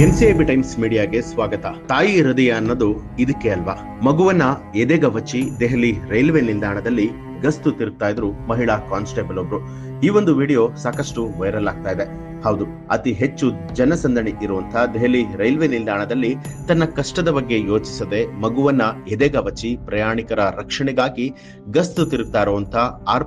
NCIB times ಮೀಡಿಯಾಗೆ ಸ್ವಾಗತ. ತಾಯಿ ಹೃದಯ ಅನ್ನೋದು ಇದಕ್ಕೆ ಅಲ್ವಾ? ಮಗುವನ್ನ ಎದೆಗವಚಿ ದೆಹಲಿ ರೈಲ್ವೆ ನಿಲ್ದಾಣದಲ್ಲಿ ಗಸ್ತು ತಿರುಗ್ತಾ ಇದ್ರು ಮಹಿಳಾ ಕಾನ್ಸ್ಟೇಬಲ್ ಒಬ್ರು. ಈ ಒಂದು ವಿಡಿಯೋ ಸಾಕಷ್ಟು ವೈರಲ್ ಆಗ್ತಾ ಇದೆ. ಹೌದು, ಅತಿ ಹೆಚ್ಚು ಜನಸಂದಣಿ ಇರುವಂತಹ ದೆಹಲಿ ರೈಲ್ವೆ ನಿಲ್ದಾಣದಲ್ಲಿ ತನ್ನ ಕಷ್ಟದ ಬಗ್ಗೆ ಯೋಚಿಸದೆ ಮಗುವನ್ನ ಎದೆಗವಚಿ ಪ್ರಯಾಣಿಕರ ರಕ್ಷಣೆಗಾಗಿ ಗಸ್ತು ತಿರುಗ್ತಾ ಇರುವಂತಹ ಆರ್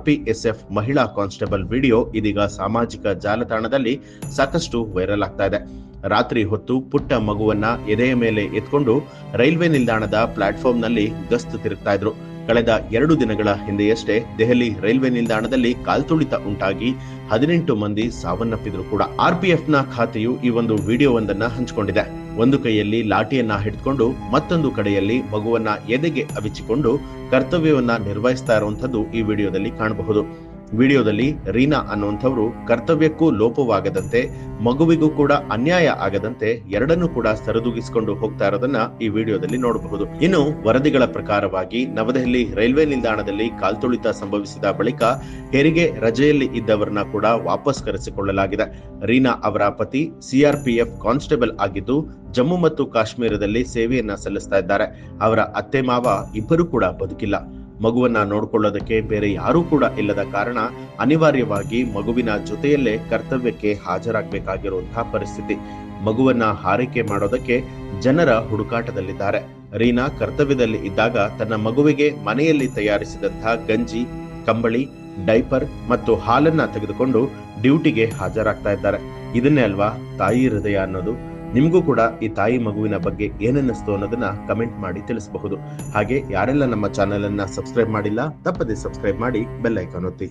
ಮಹಿಳಾ ಕಾನ್ಸ್ಟೇಬಲ್ ವಿಡಿಯೋ ಇದೀಗ ಸಾಮಾಜಿಕ ಜಾಲತಾಣದಲ್ಲಿ ಸಾಕಷ್ಟು ವೈರಲ್ ಆಗ್ತಾ ಇದೆ. ರಾತ್ರಿ ಹೊತ್ತು ಪುಟ್ಟ ಮಗುವನ್ನ ಎದೆಯ ಮೇಲೆ ಎತ್ಕೊಂಡು ರೈಲ್ವೆ ನಿಲ್ದಾಣದ ಪ್ಲಾಟ್ಫಾರ್ಮ್ನಲ್ಲಿ ಗಸ್ತು ತಿರುಗ್ತಾ ಇದ್ರು. ಕಳೆದ ಎರಡು ದಿನಗಳ ಹಿಂದೆಯಷ್ಟೇ ದೆಹಲಿ ರೈಲ್ವೆ ನಿಲ್ದಾಣದಲ್ಲಿ ಕಾಲ್ತುಳಿತ ಉಂಟಾಗಿ ಹದಿನೆಂಟು ಮಂದಿ ಸಾವನ್ನಪ್ಪಿದ್ರು ಕೂಡ. ಆರ್ಪಿಎಫ್ನ ಖಾತೆಯು ಈ ಒಂದು ವಿಡಿಯೋವೊಂದನ್ನ ಹಂಚಿಕೊಂಡಿದೆ. ಒಂದು ಕೈಯಲ್ಲಿ ಲಾಠಿಯನ್ನ ಹಿಡಿದುಕೊಂಡು ಮತ್ತೊಂದು ಕಡೆಯಲ್ಲಿ ಮಗುವನ್ನ ಎದೆಗೆ ಅವಿಚಿಕೊಂಡು ಕರ್ತವ್ಯವನ್ನ ನಿರ್ವಹಿಸ್ತಾ ಇರುವಂತದ್ದು ಈ ವಿಡಿಯೋದಲ್ಲಿ ಕಾಣಬಹುದು. ವಿಡಿಯೋದಲ್ಲಿ ರೀನಾ ಅನ್ನುವಂಥವರು ಕರ್ತವ್ಯಕ್ಕೂ ಲೋಪವಾಗದಂತೆ, ಮಗುವಿಗೂ ಕೂಡ ಅನ್ಯಾಯ ಆಗದಂತೆ ಎರಡನ್ನೂ ಕೂಡ ಸರಿದೂಗಿಸಿಕೊಂಡು ಹೋಗ್ತಾ ಇರೋದನ್ನ ಈ ವಿಡಿಯೋದಲ್ಲಿ ನೋಡಬಹುದು. ಇನ್ನು ವರದಿಗಳ ಪ್ರಕಾರವಾಗಿ ನವದೆಹಲಿ ರೈಲ್ವೆ ನಿಲ್ದಾಣದಲ್ಲಿ ಕಾಲ್ತುಳಿತ ಸಂಭವಿಸಿದ ಬಳಿಕ ಹೆರಿಗೆ ರಜೆಯಲ್ಲಿ ಇದ್ದವರನ್ನ ಕೂಡ ವಾಪಸ್ ಕರೆಸಿಕೊಳ್ಳಲಾಗಿದೆ. ರೀನಾ ಅವರ ಪತಿ ಸಿಆರ್ಪಿಎಫ್ ಕಾನ್ಸ್ಟೇಬಲ್ ಆಗಿದ್ದು, ಜಮ್ಮು ಮತ್ತು ಕಾಶ್ಮೀರದಲ್ಲಿ ಸೇವೆಯನ್ನ ಸಲ್ಲಿಸ್ತಾ ಇದ್ದಾರೆ. ಅವರ ಅತ್ತೆ ಮಾವ ಇಬ್ಬರು ಕೂಡ ಬದುಕಿಲ್ಲ. ಮಗುವನ್ನ ನೋಡಿಕೊಳ್ಳೋದಕ್ಕೆ ಬೇರೆ ಯಾರೂ ಕೂಡ ಇಲ್ಲದ ಕಾರಣ ಅನಿವಾರ್ಯವಾಗಿ ಮಗುವಿನ ಜೊತೆಯಲ್ಲೇ ಕರ್ತವ್ಯಕ್ಕೆ ಹಾಜರಾಗಬೇಕಾಗಿರುವಂತಹ ಪರಿಸ್ಥಿತಿ. ಮಗುವನ್ನ ಹಾರೈಕೆ ಮಾಡೋದಕ್ಕೆ ಜನರ ಹುಡುಕಾಟದಲ್ಲಿದ್ದಾರೆ. ರೀನಾ ಕರ್ತವ್ಯದಲ್ಲಿ ಇದ್ದಾಗ ತನ್ನ ಮಗುವಿಗೆ ಮನೆಯಲ್ಲಿ ತಯಾರಿಸಿದಂತಹ ಗಂಜಿ, ಕಂಬಳಿ, ಡೈಪರ್ ಮತ್ತು ಹಾಲನ್ನ ತೆಗೆದುಕೊಂಡು ಡ್ಯೂಟಿಗೆ ಹಾಜರಾಗ್ತಾ ಇದ್ದಾರೆ. ಇದನ್ನೇ ಅಲ್ವಾ ತಾಯಿ ಹೃದಯ ಅನ್ನೋದು? ನಿಮಗೂ ಕೂಡ ಈ ತಾಯಿ ಮಗುವಿನ ಬಗ್ಗೆ ಏನನ್ನಿಸ್ತು ಅನ್ನೋದನ್ನ ಕಮೆಂಟ್ ಮಾಡಿ ತಿಳಿಸಬಹುದು. ಹಾಗೆ ಯಾರೆಲ್ಲ ನಮ್ಮ ಚಾನೆಲ್ ಅನ್ನ ಸಬ್ಸ್ಕ್ರೈಬ್ ಮಾಡಿಲ್ಲ, ತಪ್ಪದೆ ಸಬ್ಸ್ಕ್ರೈಬ್ ಮಾಡಿ ಬೆಲ್ ಐಕಾನ್ ಒತ್ತಿ.